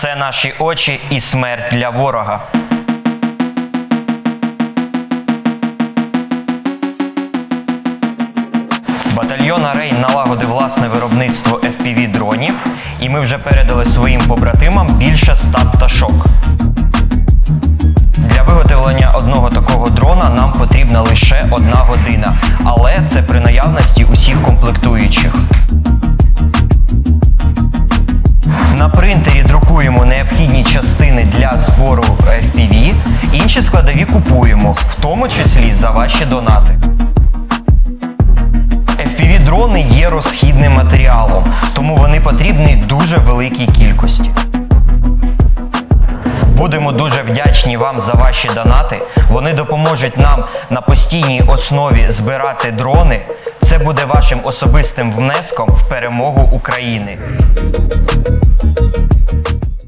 Це наші очі і смерть для ворога. Батальйон Арей налагодив власне виробництво FPV дронів, і ми вже передали своїм побратимам більше 100 пташок. Для виготовлення одного такого дрона нам потрібна лише одна година, але це при наявності усіх інші складові купуємо, в тому числі за ваші донати. FPV-дрони є розхідним матеріалом, тому вони потрібні дуже великій кількості. Будемо дуже вдячні вам за ваші донати. Вони допоможуть нам на постійній основі збирати дрони. Це буде вашим особистим внеском в перемогу України.